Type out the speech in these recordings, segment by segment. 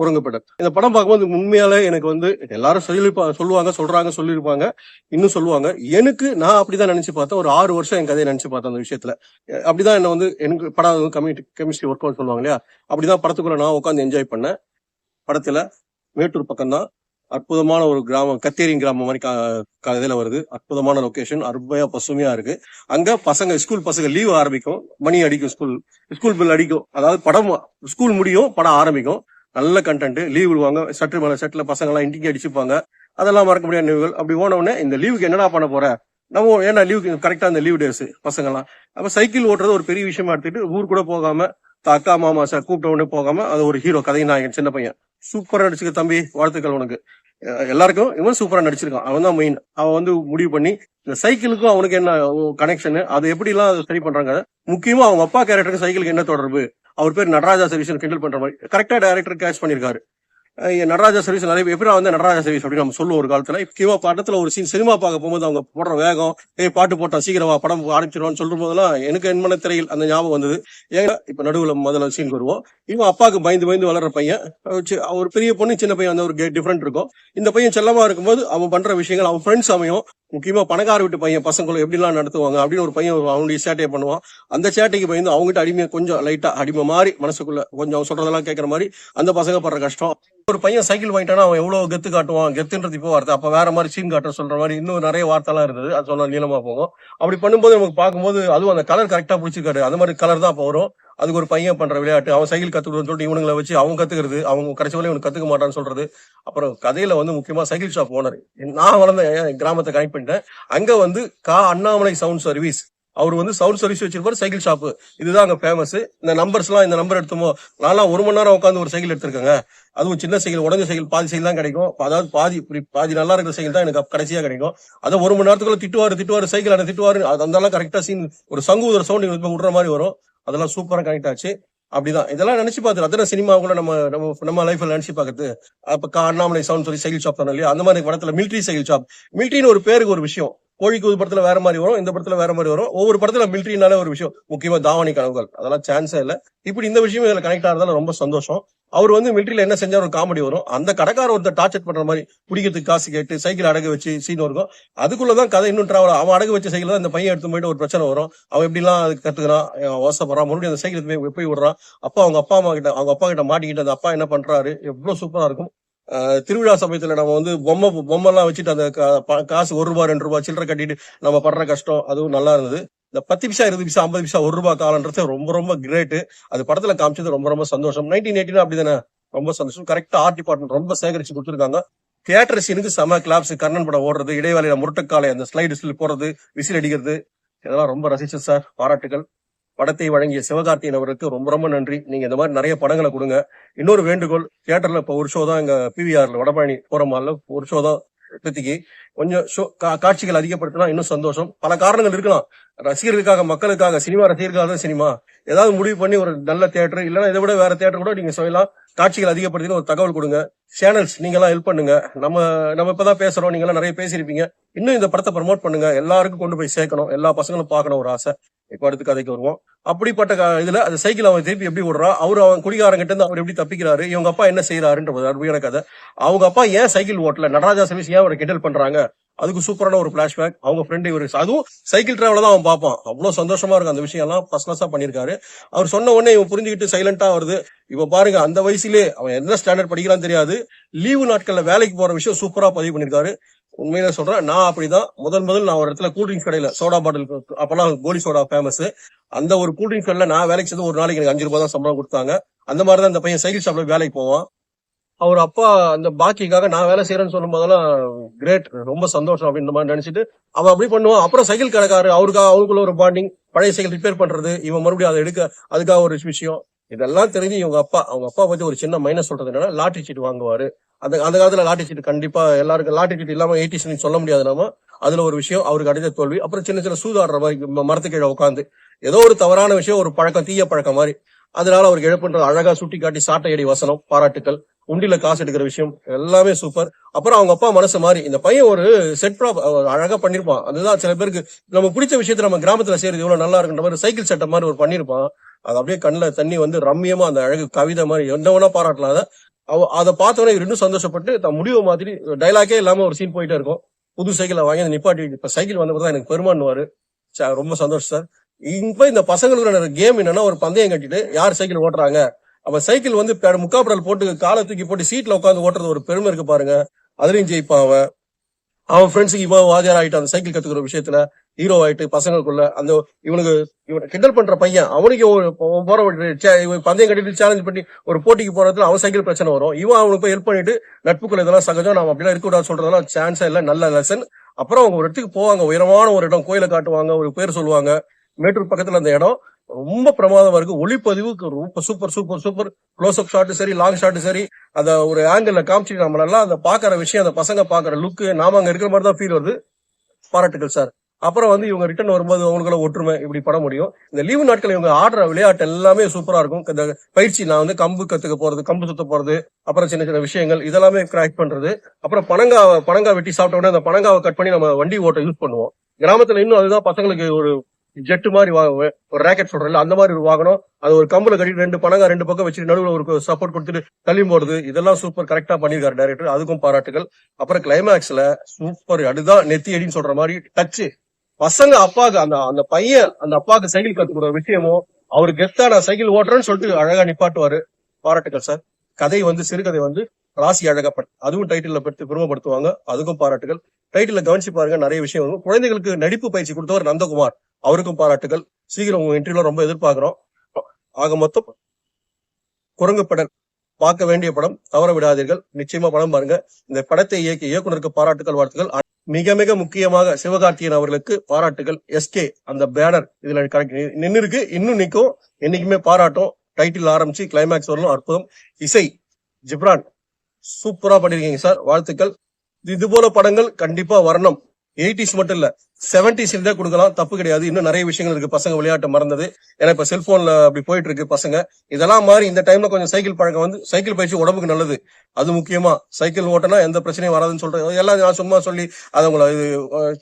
குரங்குப்பட்டர் இந்த படம் பார்க்கும்போது உண்மையாலே எனக்கு வந்து எல்லாரும் சொல்லி சொல்லுவாங்க சொல்றாங்க சொல்லியிருப்பாங்க இன்னும் சொல்லுவாங்க. எனக்கு நான் அப்படிதான் நினைச்சு பார்த்தேன். ஒரு ஆறு வருஷம் என் கதையை நினைச்சு பார்த்தேன் அந்த விஷயத்துல. அப்படிதான் என்ன வந்து எனக்கு படம் கெமிஸ்ட்ரி ஒர்க் அவுட் சொல்லுவாங்க இல்லையா? அப்படிதான் படத்துக்குள்ள நான் உட்காந்து என்ஜாய் பண்ணேன். படத்துல மேட்டூர் பக்கம் தான் அற்புதமான ஒரு கிராமம் கத்தேரி கிராமம் மாதிரி இதில் வருது. அற்புதமான லொக்கேஷன் அருமையா பசுமையா இருக்கு. அங்க பசங்க ஸ்கூல் பசங்க லீவ் ஆரம்பிக்கும். மணி அடிக்கும் ஸ்கூல் ஸ்கூல் பில் அடிக்கும். அதாவது படம் ஸ்கூல் முடியும் படம் ஆரம்பிக்கும். நல்ல கண்டென்ட் லீவ் விடுவாங்க. சட்டு மேல செட்ல பசங்க எல்லாம் அடிச்சுப்பாங்க. அதெல்லாம் மறக்க முடியாத நினைவுகள் அப்படி போன இந்த லீவுக்கு என்னடா பண்ண போற? நம்ம ஏன்னா லீவுக்கு கரெக்டா அந்த லீவ் டேஸ் பசங்க எல்லாம் அப்ப சைக்கிள் ஓட்டுறது ஒரு பெரிய விஷயமா எடுத்துட்டு ஊர் கூட போகாம அக்கா மாமா சார் கூப்பிட்ட உடனே போகாம அது ஒரு ஹீரோ கதை நாயகன் சின்ன பையன். சூப்பரா நடிச்சுக்க தம்பி வாழ்த்துக்கள் உனக்கு. எல்லாருக்கும் இவன் சூப்பரா நடிச்சிருக்கான். அவன் தான் மெயின் அவன் வந்து முடிவு பண்ணி இந்த சைக்கிளுக்கும் அவனுக்கு என்ன கனெக்ஷன் அது எப்படி எல்லாம் சரி பண்றாங்க? முக்கியமா அவங்க அப்பா கேரக்டருக்கு சைக்கிளுக்கு என்ன தொடர்பு? அவர் பேர் நடராஜா சர்வீஸ் கிண்டல் பண்ற மாதிரி. கரெக்டா டைரக்டர் கேட்ச் பண்ணிருக்காரு. நடராஜா சர்வீஸ் நிறைய எப்படி வந்து நடராஜா சர்வீஸ் அப்படின்னு நம்ம சொல்லுவோம் ஒரு காலத்துல. முக்கியமா படத்துல ஒரு சீன் சினிமா பார்க்க போகும்போது அவங்க போடுற வேகம் ஏய் பாட்டு போட்டா சீக்கிரமா படம் ஆரம்பிச்சிருவான்னு சொல்லும் போதெல்லாம் எனக்கு என்மன திரையில் அந்த ஞாபகம் வந்தது. ஏன் இப்ப நடுவுல முதல்ல சீன் வருவோம். இவன் அப்பாவுக்கு பயந்து பயந்து வளர்ற பையன். அவர் அவர் பெரிய பொண்ணு சின்ன பையன் வந்து ஒரு டிஃப்ரெண்ட் இருக்கும். இந்த பையன் செல்லமா இருக்கும்போது அவன் பண்ற விஷயங்கள் அவன் ஃப்ரெண்ட்ஸ் அமையும். முக்கியமா பணக்கார வீட்டு பையன் பசங்களை எப்படிலாம் நடத்துவாங்க அப்படின்னு ஒரு பையன் அவனுடைய சேட்டையை பண்ணுவான். அந்த சேட்டைக்கு பயந்து அவங்ககிட்ட அடிமையை கொஞ்சம் லைட்டா அடிமை மாதிரி மனசுக்குள்ள கொஞ்சம் அவன் சொல்றதெல்லாம் கேட்கற மாதிரி அந்த பசங்க படுற கஷ்டம். ஒரு பையன் சைக்கிள் வாங்கிட்டானா அவன் எவ்வளவு கெத்து காட்டுவான் கெத்துன்றது இப்போ வார்த்தை. அப்போ வேற மாதிரி சீன் காட்ட சொல்ற மாதிரி இன்னும் நிறைய வார்த்தைலாம் இருந்தது. அது சொன்னால் நீளமா போகும். அப்படி பண்ணும்போது நமக்கு பார்க்கும்போது அதுவும் அந்த கலர் கரெக்டா பிடிச்சிருக்காரு. அந்த மாதிரி கலர் தான் அப்போ வரும். அதுக்கு ஒரு பையன் பண்ற விளையாட்டு. அவன் சைக்கிள் கத்துக்கணும்னு சொல்லிட்டு இவனுங்களை வச்சு அவன் கத்துக்கிறது அவங்க கடைசி வரை இவனுக்கு கத்துக்க மாட்டான்னு சொல்றது. அப்புறம் கதையில வந்து முக்கியமா சைக்கிள் ஷாப் ஓனர் நான் வளர்ந்த என் கிராமத்தை கனெக்ட் பண்ணிட்டேன். அங்க வந்து கா அண்ணாமலை சவுண்ட் சர்வீஸ் அவர் வந்து சவுண்ட் சர்வீஸ் வச்சிருப்பாரு சைக்கிள் ஷாப்பு இதுதான் அங்க ஃபேமஸ் இந்த நம்பர்ஸ் எல்லாம் இந்த நம்பர் எடுத்துமோ நான்லாம் ஒரு மணி நேரம் உட்காந்து ஒரு சைக்கிள் எடுத்திருக்கேங்க. அதுவும் சின்ன சைக்கிள் உடஞ்ச சைக்கிள் பாதி சைக்கிள் தான் கிடைக்கும். அதாவது பாதி பாதி நல்லா இருக்கிற சைக்கிள் தான் எனக்கு கடைசியாக கடைசியா கிடைக்கும். அதை ஒரு மணி நேரத்துக்குள்ள திட்டுவாரு திட்டுவாரு சைக்கிள் அதை திட்டுவாரு அது அதெல்லாம் கரெக்டா சீன் ஒரு சங்கு ஒரு சவுண்ட் விடுற மாதிரி வரும். அதெல்லாம் சூப்பரா கனெக்ட் ஆச்சு. அப்படிதான். இதெல்லாம் நினைச்சு பார்த்து அத்தனை சினிமா கூட நம்ம நம்ம நம்ம லைஃப்ல நினைச்சு பார்க்கறது. அப்ப கா- சவுண்ட் சொல்லி சைக்கிள் ஷாப் தானே இல்லையா? அந்த மாதிரி படத்துல மிலிட்ரி சைக்கிள் ஷாப் மிலிட்ரின்னு ஒரு பேருக்கு ஒரு விஷயம். கோழிக்கூது படத்துல வேற மாதிரி வரும் இந்த படத்துல வேற மாதிரி வரும். ஒவ்வொரு படத்துல மிலிட்ரினால ஒரு விஷயம். முக்கியமா தாவணி கனவுகள். அதெல்லாம் சான்ஸே இல்ல. இப்படி இந்த விஷயம் இதுல கனெக்ட் ஆகிறதால ரொம்ப சந்தோஷம். அவர் வந்து மிலிட்ரியில என்ன செஞ்சார்? ஒரு காமெடி வரும். அந்த கடைக்கார ஒருத்தர் டார்ச்சர் பண்ற மாதிரி குடிக்கிறதுக்கு காசு கேட்டு சைக்கிள் அடகு வச்சு சீன் இருக்கும் அதுக்குள்ளதான் கதை இன்னும் டிராவல் அவன் அடகு வச்ச சைக்கிள் தான் இந்த பையன் எடுத்து போயிட்டு ஒரு பிரச்சனை வரும். அவன் எப்படிலாம் அதுக்கு கத்துக்கிறான்? ஓசப்படுறான் மறுபடியும் அந்த சைக்கிள் எடுத்து போய் போய் விடுறான். அப்பா அவங்க அப்பா அம்மா கிட்ட அவங்க அப்பா கிட்ட மாட்டிக்கிட்டு அந்த அப்பா என்ன பண்றாரு? எவ்வளவு சூப்பரா இருக்கும். திருவிழா சமயத்துல நம்ம வந்து பொம்மை பொம்மை எல்லாம் வச்சுட்டு அந்த கா- காசு ஒரு ரூபாய் ரெண்டு ரூபாய் சில்லறை கட்டிட்டு நம்ம படுற கஷ்டம் அதுவும் நல்லா இருந்தது. இந்த பத்து பிசா இருபது பிசா ஐம்பது பிசா ஒரு ரூபாய் காலன்றது ரொம்ப ரொம்ப கிரேட்டு அது படத்துல காமிச்சது ரொம்ப ரொம்ப சந்தோஷம். நைன்டீன் எயிட்டின் அப்படிதானே? ரொம்ப சந்தோஷம். கரெக்டா ஆர்ட் டிபார்ட்மெண்ட் ரொம்ப சேகரிச்சு கொடுத்துருக்காங்க. தியேட்டர் சீனுக்கு செம கிளாப்ஸ் கர்ணன் படம் ஓடுறது இடைவேளையில முரட்டக்காலை அந்த ஸ்லைடு போறது விசில் அடிக்கிறது. இதெல்லாம் ரொம்ப ரசிச்சு சார் பாராட்டுகள் படத்தை வழங்கிய சிவகார்த்தியன் அவருக்கு ரொம்ப ரொம்ப நன்றி. நீங்க இந்த மாதிரி நிறைய படங்களை கொடுங்க. இன்னொரு வேண்டுகோள் தியேட்டர்ல இப்ப ஒரு ஷோ தான் இங்க பிவிஆர்ல வடபழனி போற மாதிரில ஒரு ஷோ தான். இப்போதைக்கு கொஞ்சம் ஷோ காட்சிகள் அதிகப்படுத்தினா இன்னும் சந்தோஷம். பல காரணங்கள் இருக்கலாம். ரசிகர்களுக்காக மக்களுக்காக சினிமா ரசிகர்களுக்காக தான் சினிமா. ஏதாவது முடிவு பண்ணி ஒரு நல்ல தேட்டர் இல்லைன்னா இதை விட வேற தேட்டர் கூட நீங்க சொல்லலாம். காட்சிகள் அதிகப்படுத்தி ஒரு தகவல் கொடுங்க. சேனல்ஸ் நீங்க எல்லாம் ஹெல்ப் பண்ணுங்க. நம்ம நம்ம இப்பதான் பேசுறோம். நீங்க எல்லாம் நிறைய பேசியிருப்பீங்க. இன்னும் இந்த படத்தை ப்ரமோட் பண்ணுங்க. எல்லாருக்கும் கொண்டு போய் சேர்க்கணும். எல்லா பசங்களும் பார்க்கணும் ஒரு ஆசை. இப்ப அடுத்த கதைக்கு வருவோம். அப்படிப்பட்ட க- இதுல அந்த சைக்கிள் அவன் திருப்பி எப்படி விடுறான் அவர் அவன் குடிகாரங்கிட்ட இருந்து அவர் எப்படி தப்பிக்கிறாரு? இவங்க அப்பா என்ன செய்யறாருன்ற அருமையான கதை அவங்க அப்பா ஏன் சைக்கிள் ஓட்டல? நடராஜா சர்வீஸ் ஏன் அவரை கிண்டல் பண்றாங்க? அதுக்கு சூப்பரான ஒரு பிளாஷ்பேக் அவங்க ஃப்ரெண்டு இவரு அதுவும் சைக்கிள் டிராவல தான் அவன் பார்ப்பான். அவ்வளவு சந்தோஷமா இருக்கும் அந்த விஷயம் எல்லாம் ஃபர்ஸ்ட் பண்ணிருக்காரு அவர் சொன்ன உடனே இவன் புரிஞ்சுக்கிட்டு சைலண்டா வருது. இப்ப பாருங்க அந்த வயசுலயே அவன் என்ன ஸ்டாண்டர்ட் படிக்கிறான்னு தெரியாது. லீவு நாட்கள்ல வேலைக்கு போற விஷயம் சூப்பரா பதிவு பண்ணிருக்காரு உண்மையில சொல்றேன் நான் அப்படிதான். முதல் முதல் நான் ஒரு இடத்துல கூல்ட்ரிங்க்ஸ் கடையில சோடா பாட்டில் அப்பெல்லாம் கோலி சோடா ஃபேமஸ் அந்த ஒரு கூல்ட்ரிங்க்ஸ் கடையில நான் வேலைக்கு சேர்ந்து ஒரு நாளைக்கு எனக்கு அஞ்சு ரூபாய் தான் சம்பளம் கொடுத்தாங்க. அந்த மாதிரி தான் இந்த பையன் சைக்கிள் ஷாப்ல வேலைக்கு போவான். அவர் அப்பா அந்த பாக்கிக்காக நான் வேலை செய்யறேன்னு சொல்லும் போதெல்லாம் கிரேட் ரொம்ப சந்தோஷம் அப்படின்ற மாதிரி நினைச்சிட்டு அவன் அப்படி பண்ணுவான் அப்புறம் சைக்கிள் கடைக்காரு அவருக்காக அவருக்குள்ள ஒரு பாண்டிங் பழைய சைக்கிள் ரிப்பேர் பண்றது இவன் மறுபடியும் அதை எடுக்க அதுக்காக ஒரு விஷயம். இதெல்லாம் தெரிஞ்சு இவங்க அப்பா அவங்க அப்பா பத்தி ஒரு சின்ன மைனஸ் சொல்றது என்னன்னா லாட்டரி சீட் வாங்குவாரு. அந்த அந்த காலத்துல லாட்டரி சீட் கண்டிப்பா எல்லாருக்கும் லாட்டரி சீட் இல்லாம எயிட்டிஸ் சொல்ல முடியாது நாம. அதுல ஒரு விஷயம் அவருக்கு அடைஞ்ச தோல்வி. அப்புறம் சின்ன சின்ன சூதாடுற மாதிரி மரத்து கீழே உட்காந்து ஏதோ ஒரு தவறான விஷயம் ஒரு பழக்கம் தீய பழக்கம் மாதிரி. அதனால அவருக்கு இழப்புன்றது அழகா சுட்டி காட்டி சாட்டையடி வசனம் பாராட்டுக்கள். உண்டில காசு எடுக்கிற விஷயம் எல்லாமே சூப்பர் அப்புறம் அவங்க அப்பா மனசு மாதிரி இந்த பையன் ஒரு செட் ப்ராப் அழகா பண்ணிருப்பான். அதுதான் சில பேருக்கு நம்ம பிடிச்ச விஷயத்த நம்ம கிராமத்துல செய்யறது எவ்வளவு நல்லா இருக்குன்ற மாதிரி சைக்கிள் செட்டை மாதிரி ஒரு பண்ணிருப்பான். அது அப்படியே கண்ணுல தண்ணி வந்து ரம்மியமா அந்த அழகு கவிதை மாதிரி என்ன வேணா பாராட்டலாம் அதை அவ- அதை பார்த்தோன்னே இன்னும் சந்தோஷப்பட்டு தான் முடிவு மாதிரி டைலாக்கே இல்லாம ஒரு சீன் போயிட்டே இருக்கும். புது சைக்கிளை வாங்கி அந்த நிப்பாட்டி இப்ப சைக்கிள் வந்த தான் எனக்கு பெருமான்னுவாரு ச- ரொம்ப சந்தோஷம் சார் இப்ப இந்த பசங்களுக்கு கேம் என்னன்னா ஒரு பந்தயம் கட்டிட்டு யார் சைக்கிள் ஓட்டுறாங்க? அப்ப சைக்கிள் வந்து முக்காப்படல் போட்டு காலை தூக்கி போட்டு சீட்ல உட்காந்து ஓட்டுறது ஒரு பெருமை இருக்கு பாருங்க. அதுலயும் ஜெயிப்பான் அவன். அவன் ஃப்ரெண்ட்ஸுக்கு இவன் வாதியார் ஆயிட்டு அந்த சைக்கிள் கத்துக்கிற விஷயத்துல. ஹீரோ ஆயிட்டு பசங்களுக்குள்ள அந்த இவனுக்கு இவனை கிண்டல் பண்ற பையன். அவனுக்கு போற சே- பந்தயம் கட்டிட்டு சேலஞ்ச் பண்ணி ஒரு போட்டிக்கு போறதுல அவன் சைக்கிள் பிரச்சனை வரும். இவன் அவனுக்கு போய் ஹெல்ப் பண்ணிட்டு நட்புக்குள்ள இதெல்லாம் சகஜம் நாம அப்படிலாம் இருக்க கூடாது சொல்றதெல்லாம் சான்ஸே இல்ல நல்ல லெசன் அப்புறம் அவங்க ஒரு இடத்துக்கு போவாங்க உயரமான ஒரு இடம் கோயிலை காட்டுவாங்க ஒரு பேர் சொல்லுவாங்க. மேட்டூர் பக்கத்துல அந்த இடம். ரொம்ப பிரமாதமா இருக்கு. ஒளிப்பதிவுக்கு ரொம்ப super super super close up shot சரி லாங் ஷாட் சரி அத ஒரு ஆங்கிள் காமிச்சு நம்ம நல்லா அந்த பாக்குற விஷயம் அந்த பசங்க பாக்குற லுக்கு நாம அங்க இருக்கிற மாதிரி தான் ஃபீல் வருது. பாராட்டுகள் சார் அப்புறம் வந்து இவங்க ரிட்டர்ன் வரும்போது அவங்களுக்குள்ள ஒற்றுமை இப்படி பட முடியும். இந்த லீவு நாட்கள் இவங்க ஆடுற விளையாட்டு எல்லாமே சூப்பரா இருக்கும். இந்த பயிற்சி நான் வந்து கம்பு கத்துக்க போறது கம்பு சுத்த போறது அப்புறம் சின்ன சின்ன விஷயங்கள் இதெல்லாமே கிராக் பண்றது. அப்புறம் பனங்காவை பனங்காய் வெட்டி சாப்பிட்ட உடனே அந்த பனங்காவை கட் பண்ணி நம்ம வண்டி ஓட்ட யூஸ் பண்ணுவோம். கிராமத்துல இன்னும் அதுதான் பசங்களுக்கு ஒரு ஜெட்டு மாதிரி ஒரு ராக்கெட் சொல்றேன்ல அந்த மாதிரி ஒரு வாகனம். அது ஒரு கம்பல கட்டி ரெண்டு பணங்க ரெண்டு பக்கம் வச்சுட்டு நடுவில் ஒரு சப்போர்ட் கொடுத்துட்டு தள்ளி போடுறது இதெல்லாம் சூப்பர் கரெக்டா பண்ணிருக்காரு டைரக்டர் அதுக்கும் பாராட்டுகள். அப்புறம் கிளைமேக்ஸ்ல சூப்பர் அதுதான் நெத்தி அடின்னு சொல்ற மாதிரி டச்சு பசங்க அப்பாவுக்கு அந்த அந்த பையன் அந்த அப்பாவுக்கு சைக்கிள் கத்துக்கிற விஷயமும் அவரு கெத்தா நான் சைக்கிள் ஓட்டுறேன்னு சொல்லிட்டு அழகா நிப்பாட்டுவாரு. பாராட்டுகள் சார் கதை வந்து சிறுகதை வந்து ராசி அழகப்பட் அதுவும் டைட்டில் படுத்து பெருமைப்படுத்துவாங்க. அதுக்கும் பாராட்டுகள். டைட்டில் கவனிச்சு பாருங்க நிறைய விஷயம் வரும். குழந்தைகளுக்கு நடிப்பு பயிற்சி கொடுத்தவர் நந்தகுமார். அவருக்கும் பாராட்டுகள். சீக்கிரம் உங்க இன்டர்வியூல ரொம்ப எதிர்பார்க்கிறோம். ஆக மொத்தம் குரங்குப்படல் பார்க்க வேண்டிய படம். தவற விடாதீர்கள். நிச்சயமா படம் பாருங்க. இந்த படத்தை இயக்கிய இயக்குனருக்கு பாராட்டுகள் வாழ்த்துக்கள். மிக மிக முக்கியமாக சிவகார்த்தியன் அவர்களுக்கு பாராட்டுகள் எஸ்கே அந்த பேனர் இதுல நின்று இருக்கு இன்னும் நிற்கும் என்னைக்குமே பாராட்டும். டைட்டில் ஆரம்பிச்சு கிளைமேக்ஸ் வரலும் அற்புதம். இசை ஜிப்ரான். சூப்பரா பண்ணிருக்கீங்க சார். வாழ்த்துக்கள். இது போல படங்கள் கண்டிப்பா வரணும். எயிட்டிஸ் மட்டும் இல்ல செவன்டிஸ் தான் கொடுக்கலாம். தப்பு கிடையாது. இன்னும் நிறைய விஷயங்கள் இருக்கு. பசங்க விளையாட்டு மறந்தது. ஏன்னா இப்ப செல்போன்ல அப்படி போயிட்டு இருக்கு பசங்க. இதெல்லாம் மாதிரி இந்த டைம்ல கொஞ்சம் சைக்கிள் பழக்கம் வந்து சைக்கிள் பயிற்சி உடம்புக்கு நல்லது. அது முக்கியமா. சைக்கிள் ஓட்டனா எந்த பிரச்சனையும் வராதுன்னு சொல்றேன் எல்லாம் நான் சும்மா சொல்லி அதை உங்களை இது,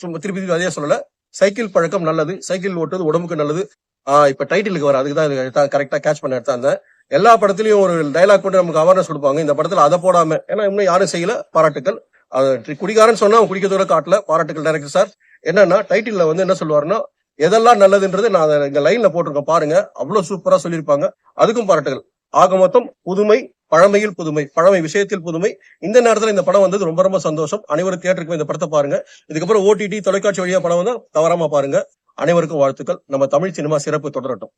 சும்மா திருப்பி திருப்பி அதே சொல்லல. சைக்கிள் பழக்கம் நல்லது. சைக்கிள் ஓட்டுறது உடம்புக்கு நல்லது. ஆஹ் இப்ப டைட்டிலுக்கு வர அதுக்கு தான் கரெக்டா கேட்ச் பண்ண எடுத்தாங்க எல்லா படத்துலயும் ஒரு டைலாக் கொண்டு நமக்கு அவேர்னஸ் கொடுப்பாங்க. இந்த படத்துல அதை போடாம ஏன்னா இன்னும் யாரும் செய்யல. பாராட்டுக்கள். அது குடிகாரன் சொன்னா அவன் குடிக்கிறதோட காட்டல பாராட்டுகள் டைரக்டர் சார் என்னன்னா டைட்டில்ல வந்து என்ன சொல்லுவாருன்னா எதெல்லாம் நல்லதுன்றது நான் அதை இங்க லைன்ல போட்டிருக்கேன் பாருங்க. அவ்வளவு சூப்பரா சொல்லியிருப்பாங்க. அதுக்கும் பாராட்டுகள். ஆக மொத்தம் புதுமை பழமையில் புதுமை பழமை விஷயத்தில் புதுமை. இந்த நேரத்துல இந்த படம் வந்தது ரொம்ப ரொம்ப சந்தோஷம். அனைவரும் தியேட்டருக்கு இந்த படத்தை பாருங்க. இதுக்கப்புறம் ஓடிடி தொலைக்காட்சி வழியா படம் வந்து தவறாம பாருங்க. அனைவருக்கும் வாழ்த்துக்கள். நம்ம தமிழ் சினிமா சிறப்பு தொடரட்டும்.